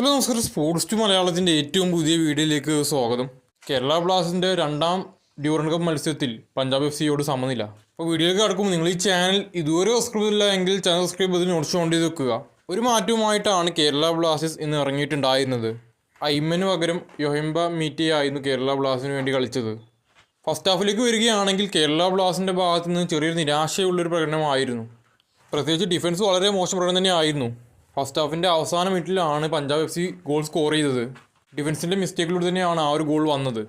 Hello നമസ്കാരം. Sports to മലയാളത്തിന്റെ ഏറ്റവും പുതിയ വീഡിയോയിലേക്ക് സ്വാഗതം. കേരള ബ്ലാസ്റ്റിന്റെ രണ്ടാം ഡ്യൂറൻ കപ്പ് മത്സരത്തിൽ പഞ്ചാബ് എഫ് സിയോട് സമനില അപ്പോൾ വീഡിയോയിലേക്ക് കടക്കുമ്പോൾ നിങ്ങൾ ഈ ചാനൽ ഇതുവരെ സബ്സ്ക്രൈബ് ചെയ്തില്ല എങ്കിൽ ചാനൽ സബ്സ്ക്രൈബ് ചെയ്ത് നോട്ട്സ് ഓൺ ചെയ്ത് വെക്കുക ഒരു മാറ്റവുമായിട്ടാണ് കേരള ബ്ലാസ്റ്റേഴ്സ് ഇന്ന് ഇറങ്ങിയിട്ടുണ്ടായിരുന്നത്. ഐമന് പകരം യൊഹിംബ മീറ്റി ആയിരുന്നു കേരള ബ്ലാസ്റ്റിന് വേണ്ടി കളിച്ചത്. ഫസ്റ്റ് ഹാഫിലേക്ക് വരികയാണെങ്കിൽ കേരള ബ്ലാസ്റ്റിന്റെ ഭാഗത്തുനിന്ന് ചെറിയൊരു നിരാശയുള്ളൊരു പ്രകടനമായിരുന്നു. പ്രത്യേകിച്ച് ഡിഫൻസ് വളരെ മോശം പ്രകടനം തന്നെയായിരുന്നു. ഫസ്റ്റ് ഹാഫിന്റെ അവസാന മിനിറ്റിലാണ് Punjab F C goal score ചെയ്തത്. ഡിഫൻസിന്റെ മിസ്റ്റേക്കിലൂടെ തന്നെയാണ് ആ ഒരു ഗോൾ വന്നത്.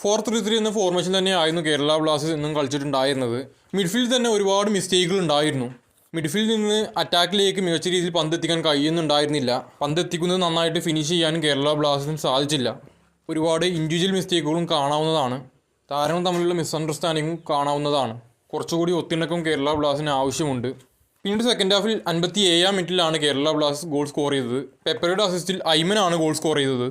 ഫോർ ത്രീ ത്രീ എന്ന ഫോർമേഷൻ തന്നെയായിരുന്നു കേരള ബ്ലാസ്റ്റേഴ്സ് ഇന്നും കളിച്ചിട്ടുണ്ടായിരുന്നത്. മിഡ്ഫീൽഡിൽ തന്നെ ഒരുപാട് മിസ്റ്റേക്കുകൾ ഉണ്ടായിരുന്നു. മിഡ്ഫീൽഡിൽ നിന്ന് അറ്റാക്കിലേക്ക് മികച്ച രീതിയിൽ പന്ത് എത്തിക്കാൻ കഴിയുന്നുണ്ടായിരുന്നില്ല. പന്ത് എത്തിക്കുന്നത് നന്നായിട്ട് ഫിനിഷ് ചെയ്യാനും കേരള ബ്ലാസ്റ്റേഴ്സിന് സാധിച്ചില്ല. ഒരുപാട് ഇൻഡിവിജ്വൽ മിസ്റ്റേക്കുകളും കാണാവുന്നതാണ്. താരങ്ങൾ തമ്മിലുള്ള മിസ്അണ്ടർസ്റ്റാൻഡിങ്ങും കാണാവുന്നതാണ്. കുറച്ചുകൂടി ഒത്തിണക്കം കേരള ബ്ലാസ്റ്റിന് ആവശ്യമുണ്ട്. പിന്നീട് സെക്കൻഡ് ഹാഫിൽ അൻപത്തി ഏഴാം മിനിറ്റിലാണ് കേരള ബ്ലാസ്റ്റേഴ്സ് ഗോൾ സ്കോർ ചെയ്തത്. പെപ്പറയുടെ അസിസ്റ്റിൽ ഐമനാണ് ഗോൾ സ്കോർ ചെയ്തത്.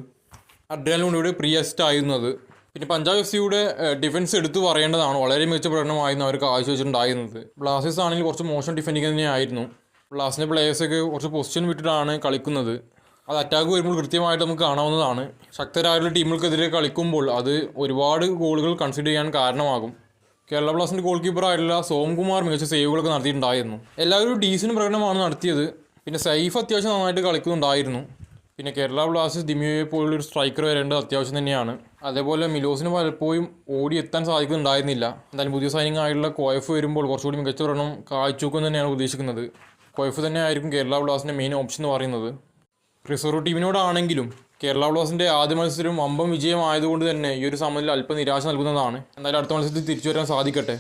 അഡ്രിയാലുണ്ടിയുടെ പ്രീ അസിസ്റ്റ് ആയിരുന്നത്. പിന്നെ പഞ്ചാബ് എഫ് സിയുടെ ഡിഫൻസ് എടുത്തു പറയേണ്ടതാണ്. വളരെ മികച്ച പ്രകടനമായിരുന്നു അവർ കാഴ്ചവെച്ചിട്ടുണ്ടായിരുന്നത് ബ്ലാസ്റ്റേഴ്സ് ആണെങ്കിൽ കുറച്ച് മോശം ഡിഫൻഡിങ് തന്നെയായിരുന്നു ബ്ലാസ്റ്റിന്റെ പ്ലേയേഴ്സൊക്കെ കുറച്ച് പൊസിഷൻ വിട്ടിട്ടാണ് കളിക്കുന്നത്. അത് അറ്റാക്ക് വരുമ്പോൾ കൃത്യമായിട്ട് നമുക്ക് കാണാവുന്നതാണ്. ശക്തരായുള്ള ടീമുകൾക്കെതിരെ കളിക്കുമ്പോൾ അത് ഒരുപാട് ഗോളുകൾ കൺസിഡർ ചെയ്യാൻ കാരണമാകും. കേരള ബ്ലാസ്റ്റിന്റെ ഗോൾ കീപ്പറായിട്ടുള്ള സോംകുമാർ മികച്ച സേവുകളൊക്കെ നടത്തിയിട്ടുണ്ടായിരുന്നു. എല്ലാവരും ഡീസന്റ് പ്രകടനമാണ് നടത്തിയത്. പിന്നെ സൈഫ് അത്യാവശ്യം നന്നായിട്ട് കളിക്കുന്നുണ്ടായിരുന്നു. പിന്നെ കേരള ബ്ലാസ്റ്റേഴ്സ് ദിമിയോയെ പോലുള്ള ഒരു സ്ട്രൈക്കർ വരേണ്ടത് അത്യാവശ്യം തന്നെയാണ്. അതേപോലെ മിലോസിന് പലപ്പോഴും ഓടി എത്താൻ സാധിക്കുന്നുണ്ടായിരുന്നില്ല. എന്തായാലും പുതിയ സൈനിങ് ആയിട്ടുള്ള കോയഫ് വരുമ്പോൾ കുറച്ചുകൂടി മികച്ച പ്രകടനം കാഴ്ചവെക്കും തന്നെയാണ് ഉദ്ദേശിക്കുന്നത്. കോയഫ് തന്നെ ആയിരിക്കും കേരള ബ്ലാസ്റ്റിന്റെ മെയിൻ ഓപ്ഷൻ എന്ന് പറയുന്നത്. റിസർവ് ടീമിനോടാണെങ്കിലും കേരള ബ്ലാസ്റ്റിന്റെ ആദ്യ മത്സരം വമ്പം വിജയമായതുകൊണ്ട് തന്നെ ഈ ഒരു സമനില അല്പം നിരാശ നൽകുന്നതാണ്. എന്തായാലും അടുത്ത മത്സരത്തിൽ തിരിച്ചു വരാൻ സാധിക്കട്ടെ.